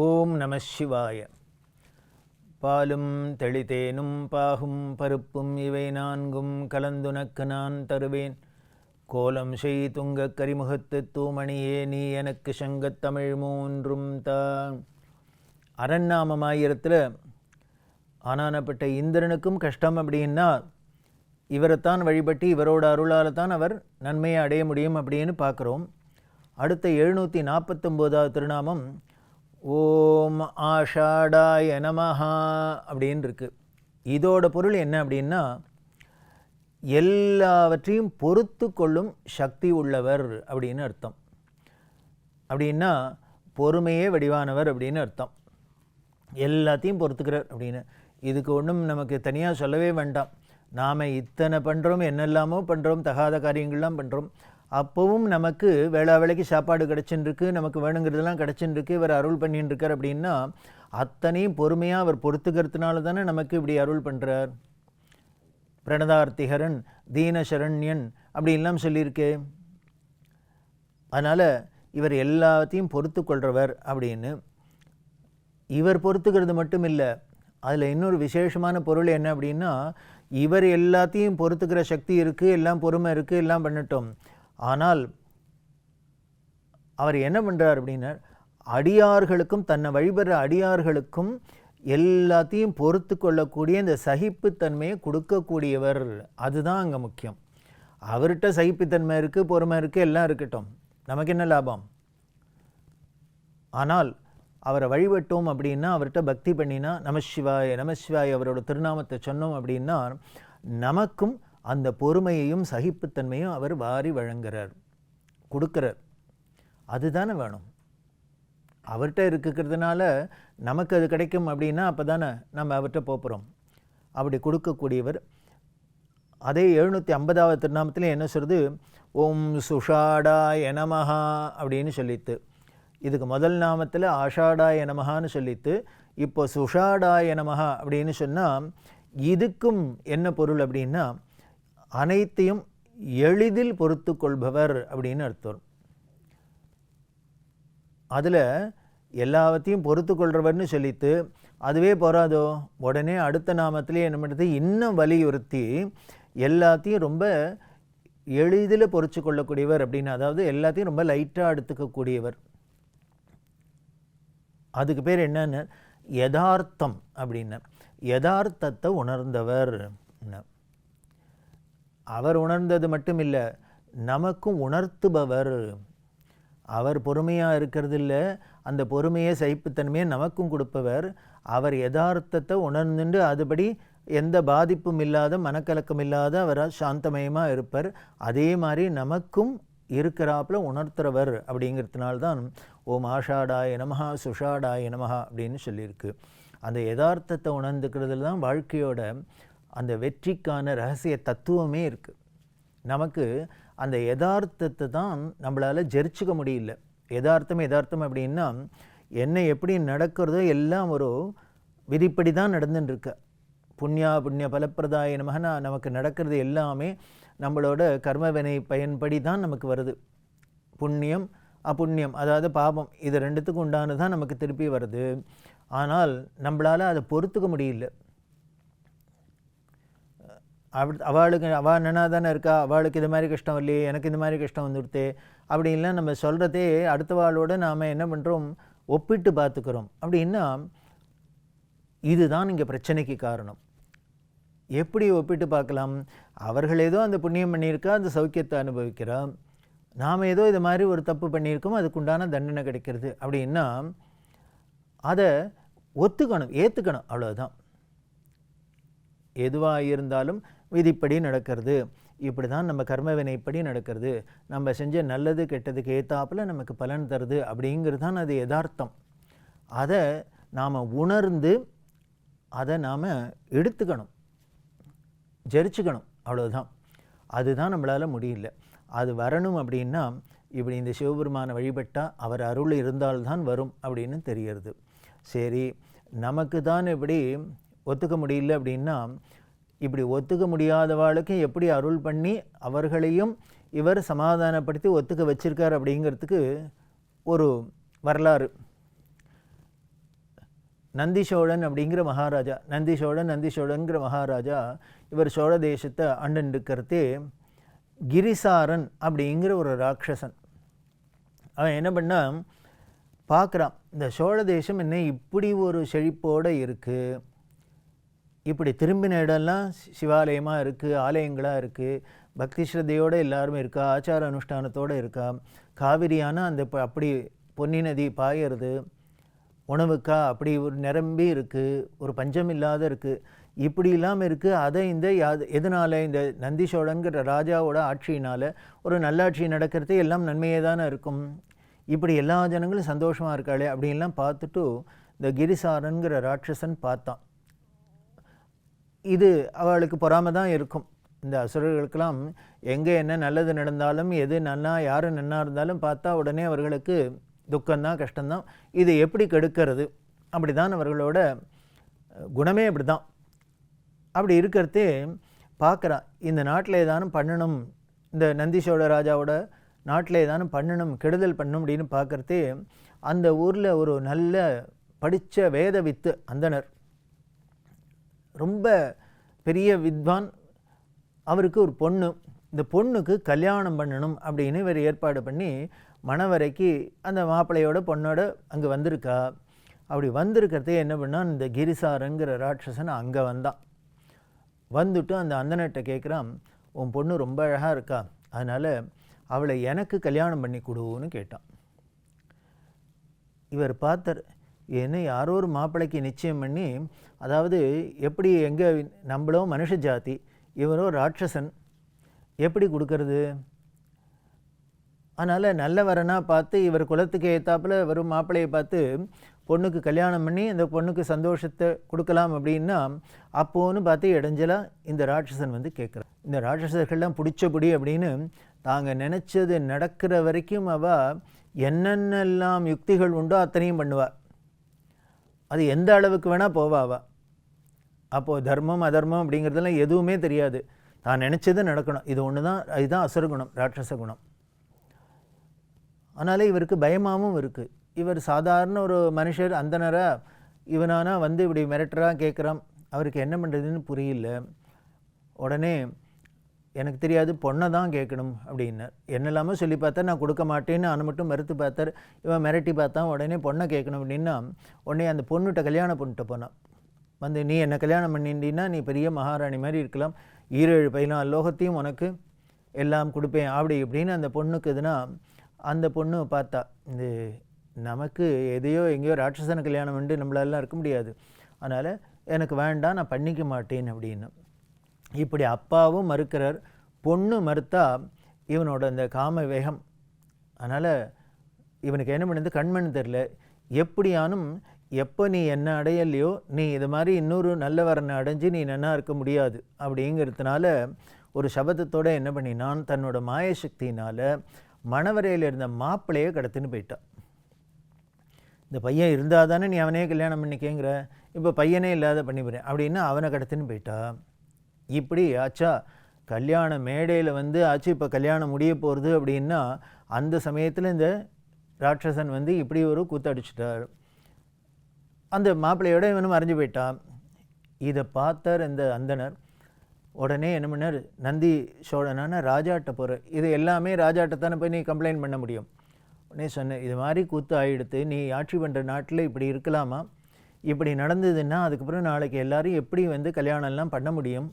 ஓம் நம சிவாய. பாலும் தெளிதேனும் பாகும் பருப்பும் இவை நான்கும் கலந்துனக்கு நான் தருவேன். கோலம் செய் துங்க கரிமுகத்து தூமணியே நீ எனக்கு சங்கத்தமிழ் மூன்றும் தான் அரண்நாமமாயிரத்தில் ஆனானப்பட்ட இந்திரனுக்கும் கஷ்டம் அப்படின்னா இவரைத்தான் வழிபட்டு இவரோட அருளால் தான் அவர் நன்மையை அடைய முடியும் அப்படின்னு பார்க்குறோம். அடுத்த எழுநூற்றி நாற்பத்தொம்போதாவது திருநாமம் ஓம் ஆஷாடாய நமஹா அப்படின்னு இருக்குது இதோட பொருள் என்ன அப்படின்னா எல்லாவற்றையும் பொறுத்து கொள்ளும் சக்தி உள்ளவர் அப்படின்னு அர்த்தம். அப்படின்னா பொறுமையே வடிவானவர் அப்படின்னு அர்த்தம். எல்லாத்தையும் பொறுத்துக்கிறார் அப்படின்னு. இதுக்கு ஒன்றும் நமக்கு தனியாக சொல்லவே வேண்டாம். நாம் இத்தனை பண்ணுறோம் என்னெல்லாமோ பண்ணுறோம் தகாத காரியங்கள்லாம் பண்ணுறோம் அப்போவும் நமக்கு வேளா வேலைக்கு சாப்பாடு கிடச்சின்னு நமக்கு வேணுங்கிறதெல்லாம் கிடச்சின்னு இவர் அருள் பண்ணின்னு இருக்கார் அப்படின்னா அத்தனையும் பொறுமையாக அவர் பொறுத்துக்கிறதுனால தானே நமக்கு இப்படி அருள் பண்ணுறார் பிரணதார்த்திகரன் தீனசரண்யன் அப்படின்லாம் சொல்லியிருக்கே. அதனால் இவர் எல்லாத்தையும் பொறுத்து கொள்கிறவர் அப்படின்னு. இவர் பொறுத்துக்கிறது மட்டும் இல்லை அதில் இன்னொரு விசேஷமான பொருள் என்ன அப்படின்னா இவர் எல்லாத்தையும் பொறுத்துக்கிற சக்தி இருக்குது எல்லாம் பொறுமை இருக்குது எல்லாம் பண்ணட்டும். ஆனால் அவர் என்ன பண்ணுறார் அப்படின்னா அடியார்களுக்கும் தன்னை வழிபடுற அடியார்களுக்கும் எல்லாத்தையும் பொறுத்து கொள்ளக்கூடிய இந்த சகிப்புத்தன்மையை கொடுக்கக்கூடியவர். அதுதான் அங்கே முக்கியம். அவர்கிட்ட சகிப்புத்தன்மை இருக்குது பொறுமை இருக்குது எல்லாம் இருக்கட்டும். நமக்கு என்ன லாபம்? ஆனால் அவரை வழிபட்டோம் அப்படின்னா அவர்கிட்ட பக்தி பண்ணினா நமசிவாய நமசிவாய அவரோட திருநாமத்தை சொன்னோம் அப்படின்னா நமக்கும் அந்த பொறுமையையும் சகிப்புத்தன்மையும் அவர் வாரி வழங்குறார் கொடுக்குறார். அதுதானே வேணும். அவர்கிட்ட இருக்கிறதுனால நமக்கு அது கிடைக்கும் அப்படின்னா அப்போ தானே நம்ம அவர்கிட்ட போகிறோம். அப்படி கொடுக்கக்கூடியவர். அதே எழுநூற்றி ஐம்பதாவது திருநாமத்தில் என்ன சொல்கிறது ஓம் சுஷாடா எனமஹா அப்படின்னு சொல்லித்து இதுக்கு முதல் நாமத்தில் ஆஷாடா எனமஹான்னு சொல்லித்து இப்போ சுஷாடா எனமஹா அப்படின்னு சொன்னால் இதுக்கும் என்ன பொருள் அப்படின்னா அனைத்தையும் எளிதில் பொறுத்து கொள்பவர் அப்படின்னு அர்த்தம். அதில் எல்லாவற்றையும் பொறுத்து கொள்றவர்னு சொல்லித்து அதுவே போகாதோ உடனே அடுத்த நாமத்திலே என்ன பண்ணுறது இன்னும் வலியுறுத்தி எல்லாத்தையும் ரொம்ப எளிதில் பொறிச்சு கொள்ளக்கூடியவர் அப்படின்னு அதாவது எல்லாத்தையும் ரொம்ப லைட்டாக எடுத்துக்கக்கூடியவர். அதுக்கு பேர் என்னன்னு? யதார்த்தம் அப்படின்னு. யதார்த்தத்தை உணர்ந்தவர். என்ன அவர் உணர்ந்தது மட்டும் இல்லை நமக்கும் உணர்த்துபவர். அவர் பொறுமையாக இருக்கிறது இல்லை அந்த பொறுமையை சகிப்புத்தன்மையை நமக்கும் கொடுப்பவர். அவர் யதார்த்தத்தை உணர்ந்துண்டு அதுபடி எந்த பாதிப்பும் இல்லாத மனக்கலக்கம் இல்லாத அவர் சாந்தமயமாக இருப்பார். அதே மாதிரி நமக்கும் இருக்கிறாப்புல உணர்த்துறவர் அப்படிங்கிறதுனால்தான் ஓம் ஆஷாடாய நமஹா சுஷாடாய நமஹா அப்படின்னு சொல்லியிருக்கு. அந்த யதார்த்தத்தை உணர்ந்துக்கிறதுல தான் வாழ்க்கையோட அந்த வெற்றிக்கான ரகசிய தத்துவமே இருக்குது நமக்கு அந்த யதார்த்தத்தை தான் நம்மளால் ஜெரிச்சுக்க முடியல. யதார்த்தம் யதார்த்தம் அப்படின்னா என்ன எப்படி நடக்கிறதோ எல்லாம் ஒரு விதிப்படி தான் நடந்துட்டுருக்கு. புண்ணியா புண்ணிய பலப்பிரதாய நமகனா நமக்கு நடக்கிறது எல்லாமே நம்மளோட கர்மவினை பயன்படி தான் நமக்கு வருது. புண்ணியம் அப்புண்ணியம் அதாவது பாபம் இது ரெண்டுத்துக்கும் உண்டானது தான் நமக்கு திருப்பி வருது. ஆனால் நம்மளால் அதை பொறுத்துக்க முடியல. அவ அவளுக்கு அவள் நினா தானே இருக்கா? அவளுக்கு இது மாதிரி கஷ்டம் இல்லையே? எனக்கு இந்த மாதிரி கஷ்டம் வந்துடுத்தே அப்படின்லாம் நம்ம சொல்கிறதே அடுத்தவாளோட நாம் என்ன பண்ணுறோம் ஒப்பிட்டு பார்த்துக்கிறோம். அப்படின்னா இதுதான் இங்கே பிரச்சனைக்கு காரணம். எப்படி ஒப்பிட்டு பார்க்கலாம்? அவர்கள் ஏதோ அந்த புண்ணியம் பண்ணியிருக்கா? அந்த சௌக்கியத்தை அனுபவிக்கிறா? நாம் ஏதோ இது மாதிரி ஒரு தப்பு பண்ணியிருக்கோம் அதுக்குண்டான தண்டனை கிடைக்கிறது. அப்படின்னா அதை ஒத்துக்கணும் ஏற்றுக்கணும் அவ்வளோதான் எதுவாக இருந்தாலும் விதிப்படி நடக்கிறது. இப்படி தான் நம்ம கர்மவினைப்படி நடக்கிறது. நம்ம செஞ்ச நல்லது கெட்டதுக்கு ஏற்றாப்புல நமக்கு பலன் தருது அப்படிங்கிறது தான் அது யதார்த்தம். அதை நாம் உணர்ந்து அதை நாம் எடுத்துக்கணும். ஜெரிச்சுக்கணும். அவ்வளோதான் அதுதான் நம்மளால் முடியல. அது வரணும் அப்படின்னா இப்படி இந்த சிவபெருமானை வழிபட்டால் அவர் அருள் இருந்தால்தான் வரும் அப்படின்னு தெரியறது. சரி நமக்கு தான் இப்படி ஒத்துக்க முடியல அப்படின்னா இப்படி ஒத்துக்க முடியாதவாளுக்கு எப்படி அருள் பண்ணி அவர்களையும் இவர் சமாதானப்படுத்தி ஒத்துக்க வச்சிருக்கார் அப்படிங்கிறதுக்கு ஒரு வரலாறு. நந்தி சோழன் அப்படிங்கிற மகாராஜா நந்தி சோழன்ங்கிற மகாராஜா இவர் சோழ தேசத்தை அண்டன்டுக்கிறதே கிரிசாரன் அப்படிங்கிற ஒரு ராட்சசன். அவன் என்ன பண்ணால் பார்க்குறான் இந்த சோழ தேசம் என்ன இப்படி ஒரு செழிப்போடு இருக்குது இப்படி திரும்பின இடம்லாம் சி- இருக்குது ஆலயங்களாக இருக்குது பக்தி ஸ்ரத்தையோடு எல்லாருமே இருக்கா ஆச்சார அனுஷ்டானத்தோடு இருக்கா? காவிரியான அந்த அப்படி பொன்னி நதி பாயறது உணவுக்கா? அப்படி ஒரு நிரம்பி இருக்குது ஒரு பஞ்சம் இல்லாத இருக்குது இப்படி இல்லாமல் இருக்குது அதை இந்த யாது எதனால்? இந்த நந்திசோழங்கிற ராஜாவோட ஆட்சியினால் ஒரு நல்லாட்சி நடக்கிறது எல்லாம் நன்மையே தானே இருக்கும். இப்படி எல்லா ஜனங்களும் சந்தோஷமாக இருக்காளே அப்படின்லாம் பார்த்துட்டு இந்த கிரிசாரன்கிற ராட்சசன் பார்த்தான். இது அவளுக்கு பொறாமை தான் இருக்கும். இந்த அசுரர்களுக்கெல்லாம் எங்கே என்ன நல்லது நடந்தாலும் எது நன்னா யார் நன்னா இருந்தாலும் பார்த்தா உடனே அவர்களுக்கு துக்கம்தான் கஷ்டம்தான். இது எப்படி கெடுக்கிறது? அப்படி தான் அவர்களோட குணமே அப்படி தான் அப்படி இருக்கிறதே பார்க்குறான் இந்த நாட்டில் ஏதானும் பண்ணணும் இந்த நந்திசோழ ராஜாவோட நாட்டில் ஏதானும் பண்ணணும் கெடுதல் பண்ணும் அப்படின்னு பார்க்குறதே அந்த ஊரில் ஒரு நல்ல படித்த வேத வித்து அந்தனர் ரொம்ப பெரிய வித்வான். அவருக்கு ஒரு பொண்ணு. இந்த பொண்ணுக்கு கல்யாணம் பண்ணணும் அப்படின்னு இவர் ஏற்பாடு பண்ணி மணவரைக்கு அந்த மாப்பிள்ளையோட பொண்ணோட அங்கே வந்திருக்கா. அப்படி வந்திருக்கிறதே என்ன பண்ணான் இந்த கிரிசாரங்கிற ராட்சசன் அங்கே வந்தான். வந்துட்டு அந்த அந்தனட்ட கேட்குறான் உன் பொண்ணு ரொம்ப அழகாக இருக்கா. அதனால் அவளை எனக்கு கல்யாணம் பண்ணி கொடுன்னு கேட்டான். இவர் பார்த்தார் என்ன யாரோ ஒரு மாப்பிள்ளைக்கு நிச்சயம் பண்ணி அதாவது எப்படி எங்கே நம்மளோ மனுஷ ஜாதி இவரோ ராட்சசன் எப்படி கொடுக்கறது? அதனால் நல்லவரனா பார்த்து இவர் குலத்துக்கு ஏற்றாப்புல வரும் மாப்பிள்ளையை பார்த்து பொண்ணுக்கு கல்யாணம் பண்ணி அந்த பொண்ணுக்கு சந்தோஷத்தை கொடுக்கலாம் அப்படின்னா அப்போன்னு பார்த்து இடைஞ்சலாக இந்த ராட்சசன் வந்து கேட்குறான் இந்த ராட்சசர்கள்லாம் பிடிச்சபடி அப்படின்னு தாங்க நினச்சது நடக்கிற வரைக்கும் அவள் என்னென்னலாம் யுக்திகள் உண்டோ அத்தனையும் பண்ணுவாள் அது எந்த அளவுக்கு வேணால் போவாவா அப்போது தர்மம் அதர்மம் அப்படிங்கிறதெல்லாம் எதுவுமே தெரியாது. தான் நினச்சது நடக்கணும். இது ஒன்று தான் இதுதான் அசுரகுணம் ராட்சச குணம். அதனால் இவருக்கு பயமாகவும் இருக்குது இவர் சாதாரண ஒரு மனுஷர் அந்தனராக இவனானா வந்து இப்படி மிரட்டுறா கேட்குறான் அவருக்கு என்ன பண்ணுறதுன்னு புரியல. உடனே எனக்கு தெரியாது பொண்ணை தான் கேட்கணும் அப்படின்னார் என்னெல்லாமோ சொல்லி பார்த்தா நான் கொடுக்க மாட்டேன்னு அனு மட்டும் மறுத்து பார்த்தார். இவன் மிரட்டி பார்த்தான் உடனே பொண்ணை கேட்கணும் அப்படின்னா உடனே அந்த பொண்ணுகிட்ட கல்யாணம் பண்ணிட்டு போனான். வந்து நீ என்னை கல்யாணம் பண்ணிட்டீன்னா நீ பெரிய மகாராணி மாதிரி இருக்கலாம். ஈரேழு பதினாலு லோகத்தையும் உனக்கு எல்லாம் கொடுப்பேன் அப்படி இப்படின்னு அந்த பொண்ணுக்கு இதுனா அந்த பொண்ணு பார்த்தா இந்த நமக்கு எதையோ எங்கேயோ ராட்சசன கல்யாணம் வந்து நம்மளாலாம் இருக்க முடியாது. அதனால் எனக்கு வேண்டாம் நான் பண்ணிக்க மாட்டேன் அப்படின்னு. இப்படி அப்பாவும் மறுக்கிறார் பொண்ணு மறுத்தா இவனோட இந்த காம வேகம் அதனால் இவனுக்கு என்ன பண்ணுது? கண்மண் தெரில எப்படியானும் எப்போ நீ என்ன அடையலையோ நீ இது மாதிரி இன்னொரு நல்ல வரனை அடைஞ்சு நீ நன்னா இருக்க முடியாது. அப்படிங்கிறதுனால ஒரு சபதத்தோடு என்ன பண்ணினான் தன்னோட மாயசக்தியினால் மணவரையில் இருந்த மாப்பிள்ளையே கடத்தின்னு போயிட்டான் இந்த பையன் இருந்தால் தானே நீ அவனே கல்யாணம் பண்ணிக்கேங்கிற? இப்போ பையனே இல்லாத பண்ணிவிடுறேன். அப்படின்னு அவனை கடத்தின்னு போயிட்டா. இப்படி ஆச்சா கல்யாண மேடையில் வந்து ஆச்சு இப்போ கல்யாணம் முடிய போகிறது அப்படின்னா அந்த சமயத்தில் இந்த ராட்சசன் வந்து இப்படி ஒரு கூத்தடிச்சிட்டார் அந்த மாப்பிள்ளையோட இவனும் மறைஞ்சு போயிட்டான். இதை பார்த்தார் இந்த அந்தனர் உடனே என்ன பண்ணார்? நந்தி சோழனான ராஜாட்ட போகிற இது எல்லாமே ராஜாட்ட தானே போய் நீ கம்ப்ளைண்ட் பண்ண முடியும். உடனே சொன்னேன் இது மாதிரி கூத்து ஆகிடுத்து நீ ஆட்சி பண்ணுற நாட்டில் இப்படி இருக்கலாமா? இப்படி நடந்ததுன்னா அதுக்கப்புறம் நாளைக்கு எல்லாரும் எப்படி வந்து கல்யாணம்லாம் பண்ண முடியும்?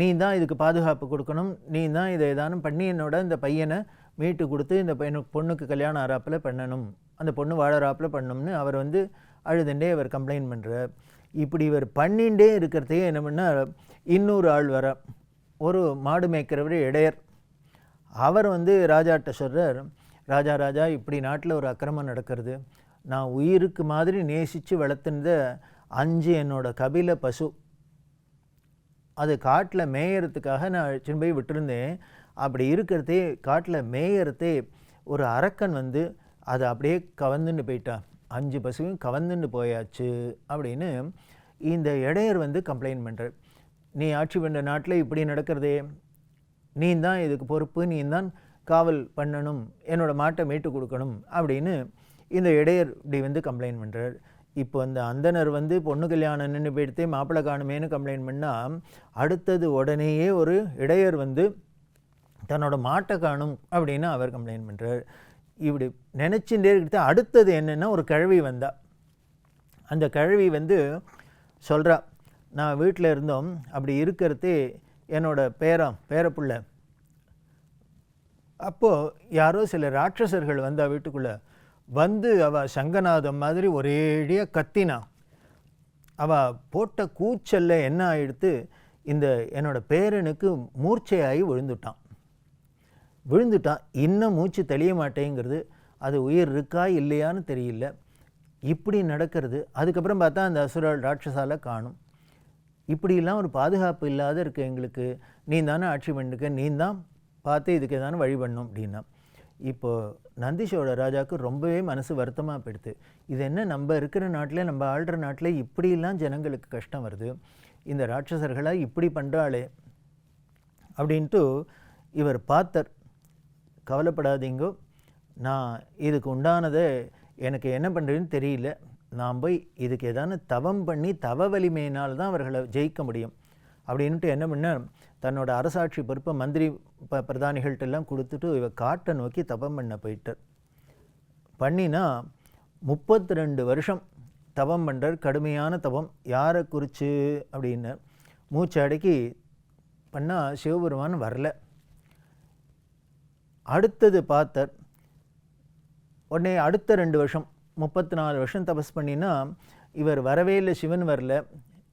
நீ தான் இதுக்கு பாதுகாப்பு கொடுக்கணும். நீ தான் இதை ஏதானும் பண்ணி என்னோட இந்த பையனை மீட்டு கொடுத்து இந்த பையனுக்கு பொண்ணுக்கு கல்யாணம் ஆறாப்பில் பண்ணணும். அந்த பொண்ணு வாழறாப்பில் பண்ணணும்னு அவர் வந்து அழுதுண்டே இவர் கம்ப்ளைண்ட் பண்ணுறார் இப்படி இவர் பண்ணிகிட்டே இருக்கிறதையே என்ன பண்ணால் இன்னொரு ஆள் வர ஒரு மாடு மேய்க்கிறவர் இடையர். அவர் வந்து ராஜாட்ட சொல்கிறார் ராஜா ராஜா இப்படி நாட்டில் ஒரு அக்கிரமம் நடக்கிறது. நான் உயிருக்கு மாதிரி நேசித்து வளர்த்துனத அஞ்சு என்னோடய கபில பசு. அது காட்டில் மேயறதுக்காக நான் சின்ன போய் விட்டுருந்தேன். அப்படி இருக்கிறதே காட்டில் மேயறதே ஒரு அரக்கன் வந்து அதை அப்படியே கவர்ந்துன்னு போயிட்டான். அஞ்சு பசுவும் கவர்ந்துன்னு போயாச்சு அப்படின்னு இந்த இடையர் வந்து கம்ப்ளைண்ட் பண்ணுறார் நீ ஆட்சி பண்ணுற நாட்டில் இப்படி நடக்கிறதே. நீ தான் இதுக்கு பொறுப்பு நீ தான் காவல் பண்ணணும் என்னோடய மாட்டை மீட்டு கொடுக்கணும் அப்படின்னு இந்த இடையர் இப்படி வந்து கம்ப்ளைண்ட் பண்ணுறார் இப்போ அந்த அந்தனர் வந்து பொண்ணு கல்யாணம் நின்று போயிடுத்து மாப்பிள்ளை காணுமேன்னு கம்ப்ளைண்ட் பண்ணால் அடுத்தது உடனேயே ஒரு இடையர் வந்து தன்னோட மாட்டை காணும் அப்படின்னு அவர் கம்ப்ளைண்ட் பண்ணுறார் இப்படி நினச்சிட்டே இருக்கிறது அடுத்தது என்னென்னா ஒரு கிழவி வந்தா. அந்த கிழவி வந்து சொல்கிறா நான் வீட்டில் இருந்தோம். அப்படி இருக்கிறது என்னோடய பேரம் பேரப்புள்ள. அப்போது யாரோ சில ராட்சசர்கள் வந்தா வீட்டுக்குள்ளே. வந்து அவள் சங்கநாதம் மாதிரி ஒரேடியாக கத்தினா. அவள் போட்ட கூச்சல்ல என்ன ஆயிடுத்து இந்த என்னோட பேரனுக்கு மூர்ச்சையாகி விழுந்துட்டான். விழுந்துட்டான். இன்னும் மூச்சு தெளிய மாட்டேங்கிறது. அது உயிர் இருக்கா இல்லையான்னு தெரியல. இப்படி நடக்கிறது. அதுக்கப்புறம் பார்த்தா அந்த அசுரால் ராட்சசால காணும். இப்படிலாம் ஒரு பாதுகாப்பு இல்லாத இருக்குது எங்களுக்கு. நீ தானே ஆட்சி பண்ணிருக்க. நீ தான் பார்த்து இதுக்கு ஏதானு வழி பண்ணும் அப்படின்னா. இப்போது நந்திஷோட ராஜாவுக்கு ரொம்பவே மனசு வருத்தமாக போயிடுது. இது என்ன நம்ம இருக்கிற நாட்டில் நம்ம ஆள்ற நாட்டில் இப்படிலாம் ஜனங்களுக்கு கஷ்டம் வருது. இந்த ராட்சசர்களாக இப்படி பண்ணுறாளே அப்படின்ட்டு இவர் பார்த்தர். கவலைப்படாதீங்கோ நான் இதுக்கு உண்டானதை எனக்கு என்ன பண்ணுறதுன்னு தெரியல. நான் போய் இதுக்கு ஏதான தவம் பண்ணி தவ வலிமையினால் தான் அவர்களை ஜெயிக்க முடியும். அப்படின்ட்டு என்ன பண்ணேன் தன்னோட அரசாட்சி பொறுப்பை மந்திரி ப பிரதானிகள்கிட்ட எல்லாம் கொடுத்துட்டு இவ காட்டை நோக்கி தவம் பண்ண போயிட்டார். பண்ணினா முப்பத்தி ரெண்டு வருஷம் தவம் பண்ணுறார் கடுமையான தவம் யாரை குறித்து அப்படின்னு மூச்சு அடக்கி பண்ணால் சிவபெருமான் வரல. அடுத்தது பார்த்தார். உடனே அடுத்த ரெண்டு வருஷம் முப்பத்தி நாலு வருஷம் தபஸ் பண்ணினா இவர் வரவே இல்லை சிவன் வரல.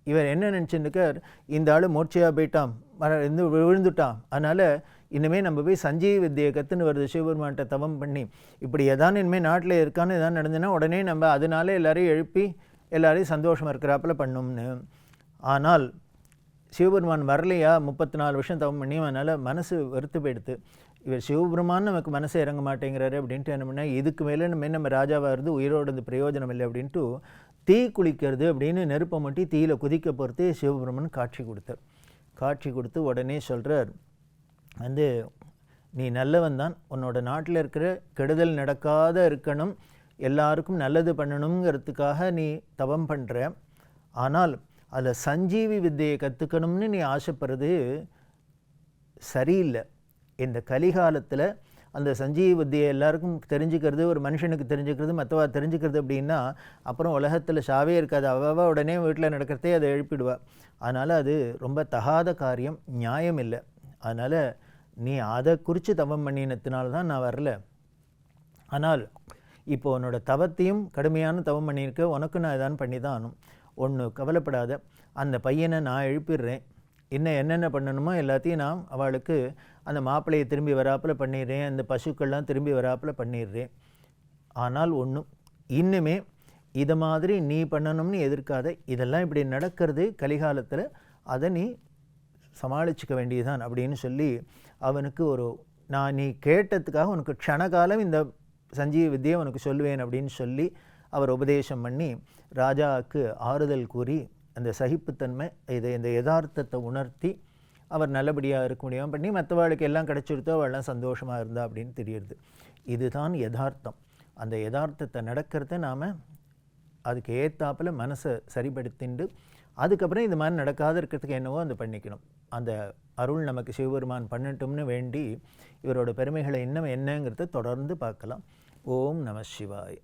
இவர் என்ன நினச்சிருக்கார்? இந்த ஆள் மூர்ச்சையாக போயிட்டான் வர இருந்து விழுந்துட்டான். அதனால் இனிமேல் நம்ம போய் சஞ்சீவ வித்தியை கற்றுன்னு வருது சிவபெருமான்கிட்ட தவம் பண்ணி. இப்படி எதான் இனிமேல் நாட்டில் இருக்கான்னு எதாவது நடந்துன்னா உடனே நம்ம அதனால எல்லாரையும் எழுப்பி எல்லாரையும் சந்தோஷமாக இருக்கிறாப்புல பண்ணோம்னு. ஆனால் சிவபெருமான் வரலையா? முப்பத்தி நாலு வருஷம் தவம் பண்ணி அதனால் மனசு வெறுத்து போயிடுது. இவர் சிவபெருமான் நமக்கு மனசு இறங்க மாட்டேங்கிறாரு அப்படின்ட்டு என்ன பண்ணால் இதுக்கு மேலே நம்ம நம்ம ராஜாவாக இருந்து உயிரோடது பிரயோஜனம் இல்லை அப்படின்ட்டு தீ குளிக்கிறது அப்படின்னு நெருப்பை மட்டும் தீயில குதிக்க பொறுத்து சிவபெருமன் காட்சி கொடுத்தார். காட்சி கொடுத்து உடனே சொல்கிறார் வந்து நீ நல்லவன் தான். உன்னோட நாட்டில் இருக்கிற கெடுதல் நடக்காத இருக்கணும். எல்லாருக்கும் நல்லது பண்ணணுங்கிறதுக்காக நீ தவம் பண்ணுற ஆனால் அதில் சஞ்சீவி வித்தையை கற்றுக்கணும்னு நீ ஆசைப்படுறது சரியில்லை. இந்த கலிகாலத்தில் அந்த சஞ்சீவி வித்தியை எல்லாருக்கும் தெரிஞ்சுக்கிறது ஒரு மனுஷனுக்கு தெரிஞ்சுக்கிறது மற்றவா தெரிஞ்சுக்கிறது அப்படின்னா அப்புறம் உலகத்தில் ஷாவே இருக்காது. அவ உடனே வீட்டில் நடக்கிறதே அதை எழுப்பிடுவா. அதனால் அது ரொம்ப தகாத காரியம் நியாயம் இல்லை. அதனால் நீ அதை குறித்து தவம் பண்ணினத்தினால தான் நான் வரல. ஆனால் இப்போ உன்னோட தவத்தையும் கடுமையான தவம் பண்ணியிருக்க உனக்கு நான் இதான் பண்ணி தான் ஆனும் ஒன்று கவலைப்படாத. அந்த பையனை நான் எழுப்பிடுறேன். இன்னும் என்னென்ன பண்ணணுமோ எல்லாத்தையும் நான் அவளுக்கு அந்த மாப்பிள்ளையை திரும்பி வராப்பில் பண்ணிடுறேன் அந்த பசுக்கள்லாம் திரும்பி வராப்பில் பண்ணிடுறேன். ஆனால் ஒன்றும் இன்னுமே இதை மாதிரி நீ பண்ணணும்னு எதிர்க்காத இதெல்லாம் இப்படி நடக்கிறது கலிகாலத்தில் அதை நீ சமாளிச்சுக்க வேண்டியதுதான் அப்படின்னு சொல்லி அவனுக்கு ஒரு நான் நீ கேட்டதுக்காக உனக்கு க்ஷணகாலம் இந்த சஞ்சீவ வித்தியை உனக்கு சொல்லுவேன் அப்படின்னு சொல்லி அவர் உபதேசம் பண்ணி ராஜாவுக்கு ஆறுதல் கூறி அந்த சகிப்புத்தன்மை இதை இந்த யதார்த்தத்தை உணர்த்தி அவர் நல்லபடியாக இருக்க முடியாமல் பண்ணி மற்றவாளுக்கு எல்லாம் கிடச்சிருத்தோ அவள்லாம் சந்தோஷமாக இருந்தா அப்படின்னு தெரியுது. இதுதான் யதார்த்தம். அந்த யதார்த்தத்தை நடக்கிறத நாம் அதுக்கு ஏத்தாப்புல மனசை சரிப்படுத்திண்டு அதுக்கப்புறம் இது மாதிரி நடக்காத இருக்கிறதுக்கு என்னவோ அந்த பண்ணிக்கணும். அந்த அருள் நமக்கு சிவபெருமான் பண்ணட்டும்னு வேண்டி இவரோட பெருமைகளை இன்னும் என்னங்கிறத தொடர்ந்து பார்க்கலாம். ஓம் நம சிவாய.